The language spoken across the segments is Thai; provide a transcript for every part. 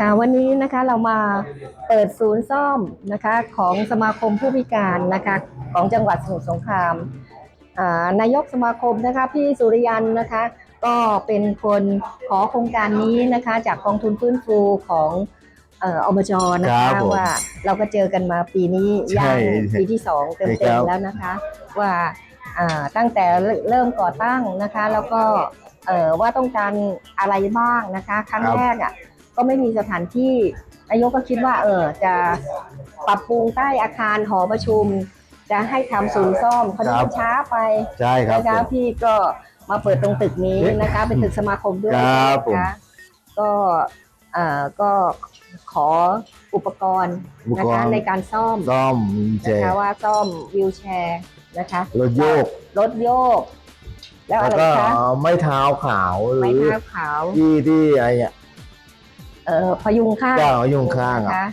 ค่ะวันนี้นะคะเรามาเปิดศูนย์ซ่อมนะคะของสมาคมผู้พิการนะคะของจังหวัดสมุทรสงครามอ่านายกสมาคมนะคะพี่สุริยันนะคะ ก็เป็นคนขอโครงการนี้นะคะ จากกองทุนฟื้นฟูของเอ่ออบจนะครัคะบผมว่าเราก็เจอกันมาปีนี้ใช่ย่างปีที่สองเต็ใช่ครัมบๆแล้วนะคะว่าอ่าตั้งแต่เริ่มก่อตั้งนะคะ แล้วก็เอ่อว่าต้องการอะไรบ้างนะคะ ครั้งแรกอะ ก็ไม่มีสถานที่นายกก็คิดว่าเออจะปรับปรุงใต้อาคารหอประชุม จะให้ทำศูนย์ซ่อมเขาจะครับช้าไปใช่ครับนะคะผม พี่ก็มาเปิดตรงตึกนี้นะคะ เป็นตึกสมาคมด้วยครับผม นะคะก็เอ่อก็ขออุปกรณ์อุปนะกรคะณ์ในการซ่อมซ่อมเจนะคะว่าซ่อมวิวแชร์นะคะ รถโยก รถโยก แล้วแล้วอะไรก็คะไม้เท้าขาวหรืไม้อเท้าขาวที่ที่ไอ้เนี่ย เอ่อพยุงข้างเจ้าพยุงข้างอะนะคะ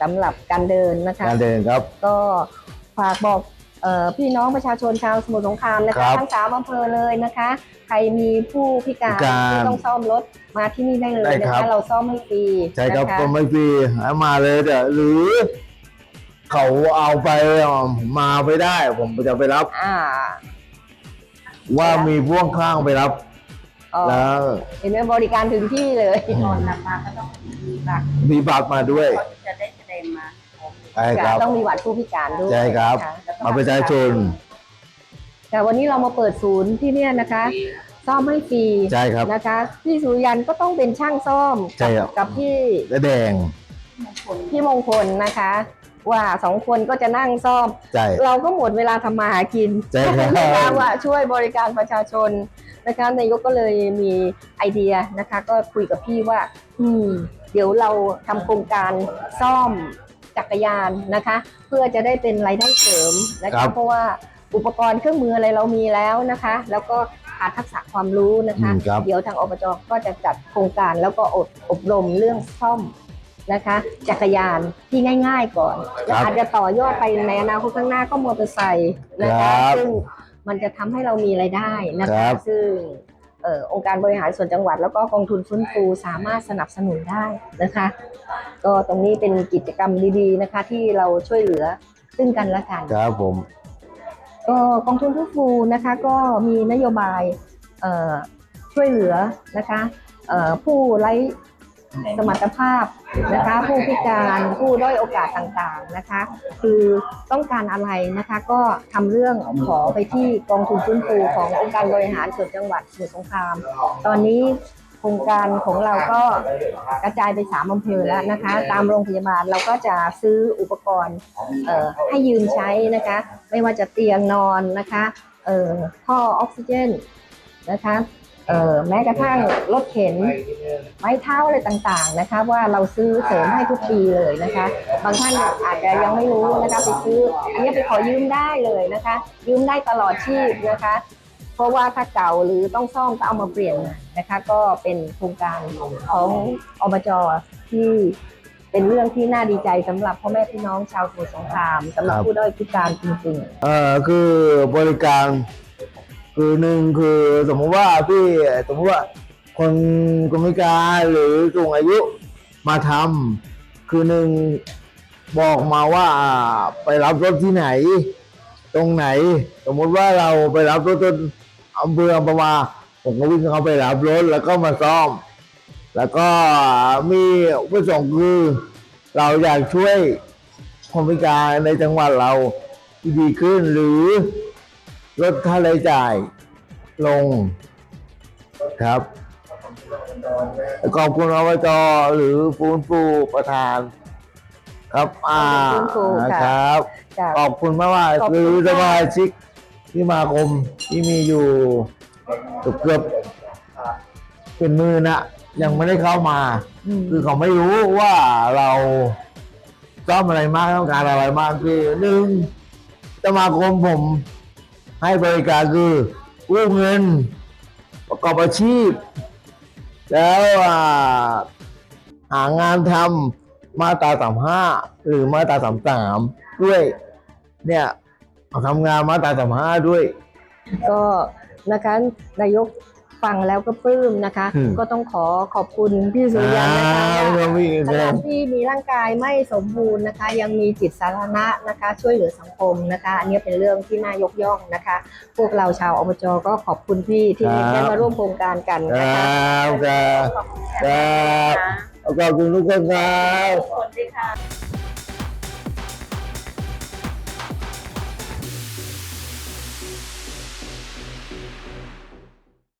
สำหรับการเดินนะคะ การเดินครับ ก็ฝากบอกเออพี่น้องประชาชนชาวสมุทรสงครามนะครัคะบทั้งสามอำเภอเลยนะคะ ใครมีผู้พิการพิการที่ต้องซ่อมรถมาที่นี่ได้เลยได้นะครัคะ บ เราซ่อมให้ฟรีใช่ครับนะคะก็ไม่ฟรีให้มาเลยเดี๋ยวหรือ เขาเอาไปอะมาไม่ได้ ผมจะไปรับ อ่าว่ามีพ่วงข้างไปรับอ๋อ แล้วเห็นไหมบริการถึงที่เลยก่อนนำมาก็ต้องมีบัตรมีบัตรมาด้วยเขาจะได้แสดงมาใช่ครับต้องมีบัตรผู้พิการด้วยใช่ครับนะะมาประชาชนแต่วันนี้เรามาเปิดศูนย์ที่เนี่ยนะคะ ซ่อมให้ฟรีใช่ครับนะคะพี่สุริยันก็ต้องเป็นช่างซ่อมใช่ครับกับพี่และแดงมงคลพี่มงคลนะคะ ว่าสองคนก็จะนั่งซ่อมใช่เราก็หมดเวลาทำมาหากินใช่ครับนะคะว่าช่วยบริการประชาชน นะคะนายกก็เลยมีไอเดียนะคะ ก็คุยกับพี่ว่า อืม เดี๋ยวเราทำโครงการซ่อมจักรยานนะคะ เพื่อจะได้เป็นรายได้เสริมนะครัคะบเพราะว่าอุปกรณ์เครื่องมืออะไรเรามีแล้วนะคะ แล้วก็ขาดทักษะความรู้นะคะอืมครับเดี๋ยวทางอบจก็จะจัดโครงการแล้วก็อบอบรมเรื่องซ่อมนะคะ จักรยานที่ง่าย ๆ ก่อน แล้วอาจจะต่อยอดไปในอนาคตข้างหน้าก็มอเตอร์ไซค์นะครัคะบซึ่ง มันจะทำให้เรามีรายได้นะครัคะบซึ่งเอ่อองค์การบริหารส่วนจังหวัด แล้วก็กองทุนฟื้นฟูสามารถสนับสนุนได้นะคะ ก็ตรงนี้เป็นกิจกรรมดีๆนะคะ ที่เราช่วยเหลือซึ่งกันและกันครับผมก็กองทุนฟื้นฟูนะคะ ก็มีนโยบายเอ่อช่วยเหลือนะคะเอ่อผู้ไร้ สมรรถภาพนะคะ ผู้พิการผู้ด้อยโอกาสต่างๆนะคะ คือต้องการอะไรนะคะก็ทำเรื่องขอไปที่กองทุนฟื้นฟูขององค์การบริหารส่วนจังหวัดสมุทรสงคราม ตอนนี้โครงการของเราก็กระจายไปสามอำเภอแล้วนะคะ ตามโรงพยาบาลเราก็จะซื้ออุปกรณ์ให้ยืมใช้นะคะ ไม่ว่าจะเตียงนอนนะคะท่อออกซิเจนนะคะ แม้กระทั่งรถเข็นไม้เท้าอะไรต่างๆนะคะ ว่าเราซื้อเสริมให้ทุกปีเลยนะคะ บางท่านอาจจะยังไม่รู้นะคะไปซื้อ อันนี้ไปขอยืมได้เลยนะคะ ยืมได้ตลอดชีพนะคะ เพราะว่าถ้าเก่าหรือต้องซ่อมก็เอามาเปลี่ยนนะคะ ก็เป็นโครงการของอบจที่เป็นเรื่องที่น่าดีใจสำหรับพ่อแม่พี่น้องชาวสมุทรสงครามสำหรับครับผู้ด้อยพิการจริงเออคือบริการ คือหนึ่งคือสมมติว่าพี่สมมติว่าคนคนพิการหรือสูงอายุมาทำคือหนึ่งบอกมาว่าไปรับรถที่ไหน ตรงไหน สมมติว่าเราไปรับรถจนอำเภออัมพวาผมก็วิ่งเข้าไปรับรถแล้วก็มาซ่อม แล้วก็มีอุปสงค์คือเราอยากช่วยคนพิการในจังหวัดเราที่ดีขึ้นหรือ ลดค่าใช้จ่ายลงครับ ขอบคุณอบจหรือฟูนฟูประธาน ครับอ่าขอบคุณฟูค่ะ ครับๆจากขอบคุณมากว่าขอบคุณคือสค่ะมาชิกที่มาคมที่มีอยู่เกือบเกือบเป็นหมือนะยังไม่ได้เข้ามา อืม คือเขาไม่รู้ว่าเราซ่อมอะไรมากต้องการอะไรมากคือหนึ่งสมาคมผม ให้บริการคือกู้เงิน ประกอบอาชีพ แล้วหางานทำมาตราสามห้าหรือมาตราสามสามด้วย เนี่ยทำงานมาตราสามห้าด้วย ก็นะคะนายก ฟังแล้วก็ปลื้มนะคะอืมก็ต้องขอขอบคุณพี่สุริยันนะคะอ่าว่ามีขณะที่มีร่างกายไม่สมบูรณ์นะคะ ยังมีจิตสาธารณะนะคะ ช่วยเหลือสังคมนะคะ อันนี้เป็นเรื่องที่น่ายกย่องนะคะ พวกเราชาวอบจก็ขอบคุณพี่ที่ครับได้มาร่วมโครงการกันคนะรัคะบครับขอบคุณครัค่ะบขอบคุณทุกคนครับ